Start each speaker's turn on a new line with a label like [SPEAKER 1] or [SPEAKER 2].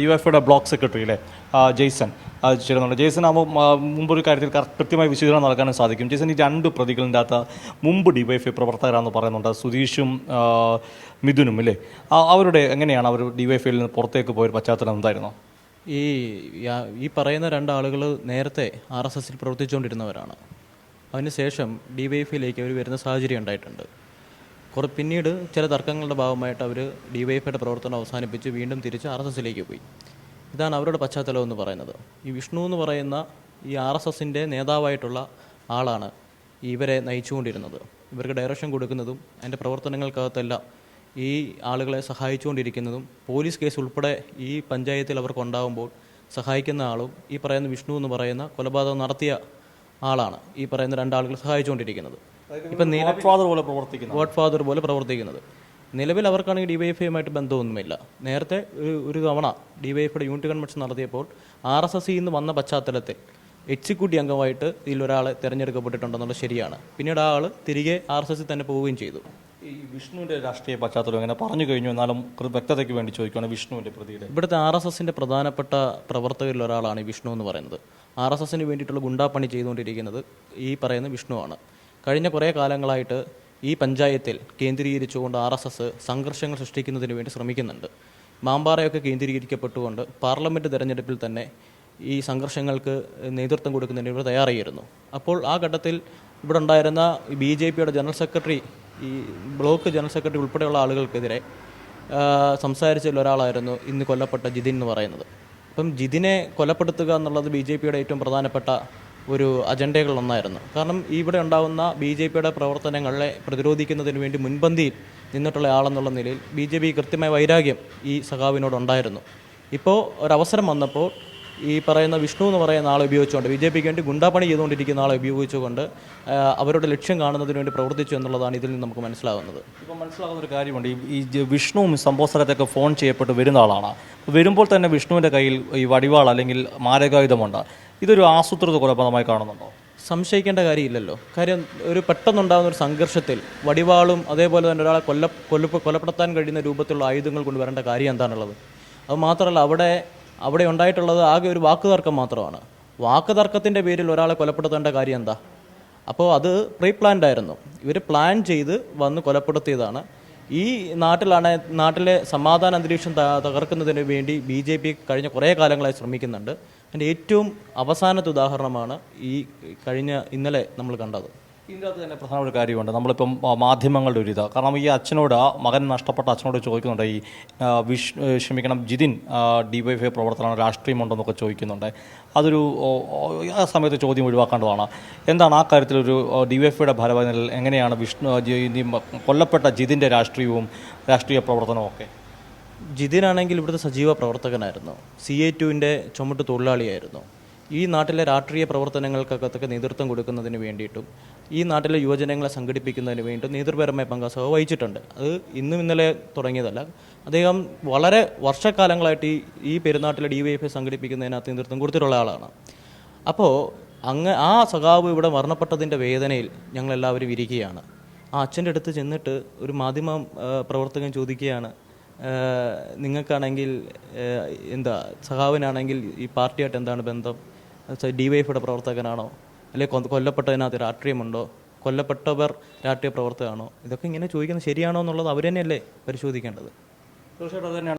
[SPEAKER 1] ഡിവൈഫൈയുടെ block secretary അല്ലേ? Jason. ചേരുന്നുണ്ട്. Jason ആകുമ്പോൾ മുമ്പൊരു കാര്യത്തിൽ കൃത്യമായി വിശദീകരണം നൽകാനും സാധിക്കും. ജെയ്സൺ ഈ രണ്ട് പ്രതികളിന്റെ അകത്ത് മുമ്പ് ഡിവൈഫൈ പ്രവർത്തകരാണെന്ന് പറയുന്നുണ്ട്. സുധീഷും മിഥുനും അല്ലേ? അവരുടെ എങ്ങനെയാണ് അവർ ഡിവൈഫൈയിൽ നിന്ന് പുറത്തേക്ക് പോയ പശ്ചാത്തലം എന്തായിരുന്നു?
[SPEAKER 2] ഈ ഈ പറയുന്ന രണ്ടാളുകൾ നേരത്തെ ആർ എസ് എസിൽ പ്രവർത്തിച്ചുകൊണ്ടിരുന്നവരാണ്. അതിനുശേഷം ഡി വൈ അവർ വരുന്ന സാഹചര്യം ഉണ്ടായിട്ടുണ്ട്. കുറേ പിന്നീട് ചില തർക്കങ്ങളുടെ ഭാഗമായിട്ട് അവർ ഡി വൈ പ്രവർത്തനം അവസാനിപ്പിച്ച് വീണ്ടും തിരിച്ച് ആർ എസ് എസിലേക്ക് പോയി. ഇതാണ് അവരുടെ പശ്ചാത്തലം എന്ന് പറയുന്നത്. ഈ വിഷ്ണു എന്ന് പറയുന്ന ഈ ആർ എസ് എസിന്റെ നേതാവായിട്ടുള്ള ആളാണ് ഇവരെ നയിച്ചുകൊണ്ടിരുന്നത്. ഇവർക്ക് ഡയറക്ഷൻ കൊടുക്കുന്നതും അതിന്റെ പ്രവർത്തനങ്ങൾക്കകത്തെല്ലാം ഈ ആളുകളെ സഹായിച്ചുകൊണ്ടിരിക്കുന്നതും പോലീസ് കേസ് ഉൾപ്പെടെ ഈ പഞ്ചായത്തിൽ അവർക്ക് ഉണ്ടാകുമ്പോൾ സഹായിക്കുന്ന ആളും ഈ പറയുന്ന വിഷ്ണു എന്ന് പറയുന്ന കൊലപാതകം നടത്തിയ ആളാണ് ഈ പറയുന്ന രണ്ടാളുകൾ സഹായിച്ചുകൊണ്ടിരിക്കുന്നത്. ഇപ്പം നില
[SPEAKER 1] ഫാദർ പോലെ പ്രവർത്തിക്കുന്നു
[SPEAKER 2] ഗോഡ് ഫാദർ പോലെ പ്രവർത്തിക്കുന്നത്. നിലവിൽ അവർക്കാണെങ്കിൽ ഡിവൈഎഫ്ഐയുമായിട്ട് ബന്ധമൊന്നുമില്ല. നേരത്തെ ഒരു ഒരു തവണ ഡിവൈഎഫ്ഐയുടെ യൂണിറ്റ് കൺവെൻഷൻ നടത്തിയപ്പോൾ ആർ എസ് എസ് നിന്ന് വന്ന പശ്ചാത്തലത്തിൽ എക്സിക്യൂട്ടീവ് അംഗമായിട്ട് ഇതിൽ ഒരാളെ തിരഞ്ഞെടുക്കപ്പെട്ടിട്ടുണ്ടെന്നുള്ളത് ശരിയാണ്. പിന്നീട് ആ ആൾ തിരികെ ആർ എസ് എസിൽ തന്നെ പോവുകയും ചെയ്തു.
[SPEAKER 1] ഈ വിഷ്ണുവിന്റെ രാഷ്ട്രീയ പശ്ചാത്തലം ഇങ്ങനെ പറഞ്ഞു കഴിഞ്ഞു എന്നാലും വ്യക്തതയ്ക്ക് വേണ്ടി ചോദിക്കുകയാണ് വിഷ്ണുവിന്റെ പ്രതിയുടെ
[SPEAKER 2] ഇവിടുത്തെ ആർ എസ് എസിന്റെ പ്രധാനപ്പെട്ട പ്രവർത്തകരിൽ ഒരാളാണ് ഈ വിഷ്ണു എന്ന് പറയുന്നത്. ആർ എസ് എസിന് വേണ്ടിയിട്ടുള്ള ഗുണ്ടാപ്പണി ചെയ്തുകൊണ്ടിരിക്കുന്നത് ഈ പറയുന്ന വിഷ്ണുവാണ്. കഴിഞ്ഞ കുറേ കാലങ്ങളായിട്ട് ഈ പഞ്ചായത്തിൽ കേന്ദ്രീകരിച്ചുകൊണ്ട് ആർ എസ് എസ് സംഘർഷങ്ങൾ സൃഷ്ടിക്കുന്നതിന് വേണ്ടി ശ്രമിക്കുന്നുണ്ട്. മാമ്പാറയൊക്കെ കേന്ദ്രീകരിക്കപ്പെട്ടുകൊണ്ട് പാർലമെന്റ് തെരഞ്ഞെടുപ്പിൽ തന്നെ ഈ സംഘർഷങ്ങൾക്ക് നേതൃത്വം കൊടുക്കുന്നതിന് ഇവർ തയ്യാറായിരുന്നു. അപ്പോൾ ആ ഘട്ടത്തിൽ ഇവിടെ ഉണ്ടായിരുന്ന ബി ജെ പിയുടെ ജനറൽ സെക്രട്ടറി ഈ ബ്ലോക്ക് ജനറൽ സെക്രട്ടറി ഉൾപ്പെടെയുള്ള ആളുകൾക്കെതിരെ സംസാരിച്ചതിൽ ഒരാളായിരുന്നു ഇന്ന് കൊല്ലപ്പെട്ട ജിതിൻ എന്ന് പറയുന്നത്. അപ്പം ജിതിനെ കൊലപ്പെടുത്തുക എന്നുള്ളത് ബി ജെ പിയുടെ ഏറ്റവും പ്രധാനപ്പെട്ട ഒരു അജണ്ടകളിലൊന്നായിരുന്നു. കാരണം ഇവിടെ ഉണ്ടാകുന്ന ബി ജെ പിയുടെ പ്രവർത്തനങ്ങളെ പ്രതിരോധിക്കുന്നതിന് വേണ്ടി മുൻപന്തിയിൽ നിന്നിട്ടുള്ള ആളെന്നുള്ള നിലയിൽ ബി ജെ പി കൃത്യമായ വൈരാഗ്യം ഈ സഖാവിനോടുണ്ടായിരുന്നു. ഇപ്പോൾ ഒരവസരം വന്നപ്പോൾ ഈ പറയുന്ന വിഷ്ണു എന്ന് പറയുന്ന ആളെ ഉപയോഗിച്ചുകൊണ്ട് ബി ജെ പിക്ക് വേണ്ടി ഗുണ്ടാപ്പണി ചെയ്തുകൊണ്ടിരിക്കുന്ന ആളെ ഉപയോഗിച്ചുകൊണ്ട് അവരുടെ ലക്ഷ്യം കാണുന്നതിന് വേണ്ടി പ്രവർത്തിച്ചു എന്നുള്ളതാണ് ഇതിൽ നിന്ന് നമുക്ക് മനസ്സിലാവുന്നത്.
[SPEAKER 1] ഇപ്പോൾ മനസ്സിലാകുന്ന ഒരു കാര്യമുണ്ട്. ഈ- വിഷ്ണുവും സംഭവ സ്ഥലത്തൊക്കെ ഫോൺ ചെയ്യപ്പെട്ട് വരുന്ന ആളാണ്. വരുമ്പോൾ തന്നെ വിഷ്ണുവിന്റെ കയ്യിൽ ഈ വടിവാൾ അല്ലെങ്കിൽ മാരകായുധമുണ്ട്. ഇതൊരു ആസൂത്രിത കൊലപാതകമായി കാണുന്നുണ്ടോ?
[SPEAKER 2] സംശയിക്കേണ്ട കാര്യമില്ലല്ലോ. കാര്യം ഒരു പെട്ടെന്നുണ്ടാകുന്ന ഒരു സംഘർഷത്തിൽ വടിവാളും അതേപോലെ തന്നെ ഒരാളെ കൊല്ല കൊല്ല കൊലപ്പെടുത്താൻ കഴിയുന്ന രൂപത്തിലുള്ള ആയുധങ്ങൾ കൊണ്ട് കൊണ്ടുവരേണ്ട കാര്യം എന്താണുള്ളത്? അത് മാത്രമല്ല അവിടെ അവിടെ ഉണ്ടായിട്ടുള്ളത് ആകെ ഒരു വാക്ക് തർക്കം മാത്രമാണ്. വാക്ക് തർക്കത്തിന്റെ പേരിൽ ഒരാളെ കൊലപ്പെടുത്തേണ്ട കാര്യം എന്താ? അപ്പോൾ അത് പ്രീ പ്ലാൻഡ് ആയിരുന്നു. ഇവർ പ്ലാൻ ചെയ്ത് വന്ന് കൊലപ്പെടുത്തിയതാണ്. ഈ നാട്ടിലാണ് നാട്ടിലെ സമാധാന അന്തരീക്ഷം തകർക്കുന്നതിന് വേണ്ടി ബി ജെ പി കഴിഞ്ഞ കുറേ കാലങ്ങളായി ശ്രമിക്കുന്നുണ്ട്. അതിന്റെ ഏറ്റവും അവസാനത്തെ ഉദാഹരണമാണ് ഈ കഴിഞ്ഞ ഇന്നലെ നമ്മൾ കണ്ടത്.
[SPEAKER 1] ഇതിന്റെ അകത്ത് തന്നെ പ്രധാന ഒരു കാര്യമുണ്ട്. നമ്മളിപ്പം മാധ്യമങ്ങളുടെ ഒരു ഇത്. കാരണം ഈ അച്ഛനോട് മകൻ നഷ്ടപ്പെട്ട അച്ഛനോട് ചോദിക്കുന്നുണ്ട്. ഈ വിഷ് ക്ഷമിക്കണം ജിതിൻ ഡിവൈഫൈ പ്രവർത്തനമാണ് രാഷ്ട്രീയമുണ്ടെന്നൊക്കെ ചോദിക്കുന്നുണ്ട്. അതൊരു ആ സമയത്ത് ചോദ്യം ഒഴിവാക്കേണ്ടതാണ്. എന്താണ് ആ കാര്യത്തിലൊരു ഡിവൈഫൈയുടെ ഭാരവാഹി നിലയിൽ എങ്ങനെയാണ് വിഷ്ണു കൊല്ലപ്പെട്ട ജിതിന്റെ രാഷ്ട്രീയവും രാഷ്ട്രീയ പ്രവർത്തനവും ഒക്കെ?
[SPEAKER 2] ജിതിനാണെങ്കിൽ ഇവിടുത്തെ സജീവ പ്രവർത്തകനായിരുന്നു. സി എ ടുവിന്റെ ചുമട്ട് തൊഴിലാളിയായിരുന്നു. ഈ നാട്ടിലെ രാഷ്ട്രീയ പ്രവർത്തനങ്ങൾക്കൊക്കെ നേതൃത്വം കൊടുക്കുന്നതിന് വേണ്ടിയിട്ടും ഈ നാട്ടിലെ യുവജനങ്ങളെ സംഘടിപ്പിക്കുന്നതിന് വേണ്ടിയിട്ടും നേതൃപരമായ പങ്ക് സഹ വഹിച്ചിട്ടുണ്ട്. അത് ഇന്നും ഇന്നലെ തുടങ്ങിയതല്ല. അദ്ദേഹം വളരെ വർഷക്കാലങ്ങളായിട്ട് ഈ ഈ പെരുന്നാട്ടിലെ ഡി വൈ എഫ് സംഘടിപ്പിക്കുന്നതിനകത്ത് നേതൃത്വം കൊടുത്തിട്ടുള്ള ആളാണ്. അപ്പോൾ അങ്ങ് ആ സഖാവ് ഇവിടെ മരണപ്പെട്ടതിന്റെ വേദനയിൽ ഞങ്ങളെല്ലാവരും ഇരിക്കുകയാണ്. ആ അച്ഛന്റെ അടുത്ത് ചെന്നിട്ട് ഒരു മാധ്യമ പ്രവർത്തകൻ ചോദിക്കുകയാണ് നിങ്ങൾക്കാണെങ്കിൽ എന്താ സഖാവിനാണെങ്കിൽ ഈ പാർട്ടിയായിട്ട് എന്താണ് ബന്ധം? ഡി വൈ എഫിയുടെ പ്രവർത്തകനാണോ? അല്ലെങ്കിൽ കൊല്ലപ്പെട്ടതിനകത്ത് രാഷ്ട്രീയമുണ്ടോ? കൊല്ലപ്പെട്ടവർ രാഷ്ട്രീയ പ്രവർത്തകനാണോ ഇതൊക്കെ ഇങ്ങനെ ചോദിക്കുന്നത് ശരിയാണോ എന്നുള്ളത് അവർ തന്നെയല്ലേ പരിശോധിക്കേണ്ടത്.
[SPEAKER 1] തീർച്ചയായിട്ടും അത് തന്നെയാണ്.